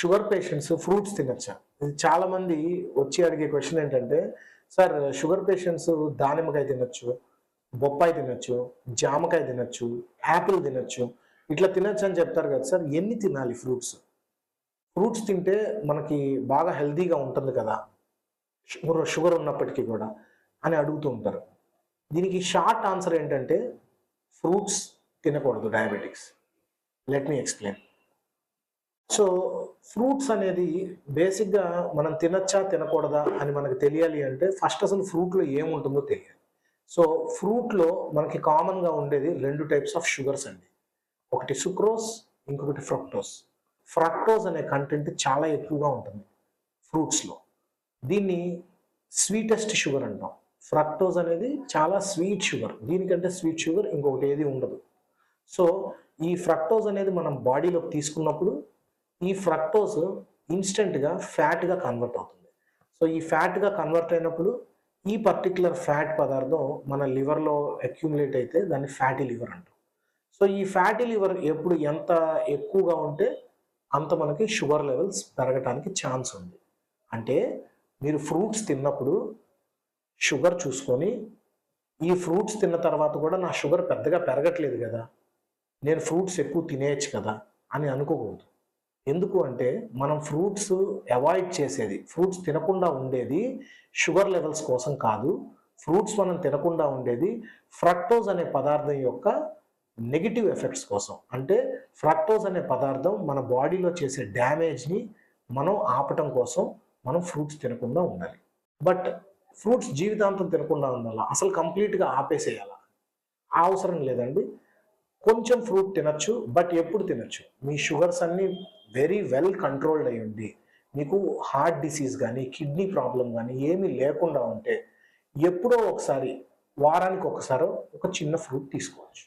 Sugar patients fruits తినచ్చా? ఇది చాలా మంది వచ్చి అడిగే క్వశ్చన్ ఏంటంటే సార్ షుగర్ పేషెంట్స్ దానిమ్మకాయ తినొచ్చు బొప్పాయి తినొచ్చు జామకాయ తినొచ్చు యాపిల్ తినొచ్చు ఇట్లా తినొచ్చు అని చెప్తారు కదా సార్ ఎన్ని తినాలి ఫ్రూట్స్? ఫ్రూట్స్ తింటే మనకి బాగా హెల్దీగా ఉంటుంది కదా షుగర్ షుగర్ ఉన్నప్పటికీ కూడా అని అడుగుతూ ఉంటారు. దీనికి షార్ట్ ఆన్సర్ ఏంటంటే ఫ్రూట్స్ తినకూడదు diabetics. Let me explain. So fruits అనేది బేసిక్గా మనం తినచ్చా తినకూడదా అని మనకు తెలియాలి అంటే ఫస్ట్ అసలు ఫ్రూట్లో ఏముంటుందో తెలియాలి. సో ఫ్రూట్లో మనకి కామన్గా ఉండేది రెండు టైప్స్ ఆఫ్ షుగర్స్ అండి. ఒకటి సుక్రోస్ ఇంకొకటి ఫ్రక్టోస్. ఫ్రక్టోస్ అనే కంటెంట్ చాలా ఎక్కువగా ఉంటుంది ఫ్రూట్స్లో. దీన్ని స్వీటెస్ట్ షుగర్ అంటాం. ఫ్రక్టోజ్ అనేది చాలా స్వీట్ షుగర్. దీనికంటే స్వీట్ షుగర్ ఇంకొకటి ఏది ఉండదు. సో ఈ ఫ్రక్టోజ్ అనేది మనం బాడీలోకి తీసుకున్నప్పుడు ఈ ఫ్రక్టోస్ ఇన్స్టెంట్గా ఫ్యాట్గా కన్వర్ట్ అవుతుంది. సో ఈ ఫ్యాట్గా కన్వర్ట్ అయినప్పుడు ఈ పర్టికులర్ ఫ్యాట్ పదార్థం మన లివర్లో అక్యుములేట్ అయితే దాన్ని ఫ్యాటీ లివర్ అంటాం. సో ఈ ఫ్యాటీ లివర్ ఎప్పుడు ఎంత ఎక్కువగా ఉంటే అంత మనకి షుగర్ లెవెల్స్ పెరగటానికి ఛాన్స్ ఉంది. అంటే మీరు ఫ్రూట్స్ తిన్నప్పుడు షుగర్ చూసుకొని ఈ ఫ్రూట్స్ తిన్న తర్వాత కూడా నా షుగర్ పెద్దగా పెరగట్లేదు కదా నేను ఫ్రూట్స్ ఎక్కువ తినేయచ్చు కదా అని అనుకోకూడదు. ఎందుకు అంటే మనం ఫ్రూట్స్ అవాయిడ్ చేసేది ఫ్రూట్స్ తినకుండా ఉండేది షుగర్ లెవెల్స్ కోసం కాదు. ఫ్రూట్స్ మనం తినకుండా ఉండేది ఫ్రక్టోజ్ అనే పదార్థం యొక్క నెగిటివ్ ఎఫెక్ట్స్ కోసం. అంటే ఫ్రక్టోజ్ అనే పదార్థం మన బాడీలో చేసే డ్యామేజ్ని మనం ఆపటం కోసం మనం ఫ్రూట్స్ తినకుండా ఉండాలి. బట్ ఫ్రూట్స్ జీవితాంతం తినకుండా ఉండాలా? అసలు కంప్లీట్గా ఆపేసేయాలా? ఆ అవసరం లేదండి. కొంచెం ఫ్రూట్ తినచ్చు బట్ ఎప్పుడు తినచ్చు. మీ షుగర్స్ అన్నీ వెరీ వెల్ కంట్రోల్డ్ అయి ఉండి మీకు హార్ట్ డిసీజ్ కానీ కిడ్నీ ప్రాబ్లం కానీ ఏమీ లేకుండా ఉంటే ఎప్పుడో ఒకసారి వారానికి ఒకసారో ఒక చిన్న ఫ్రూట్ తీసుకోవచ్చు.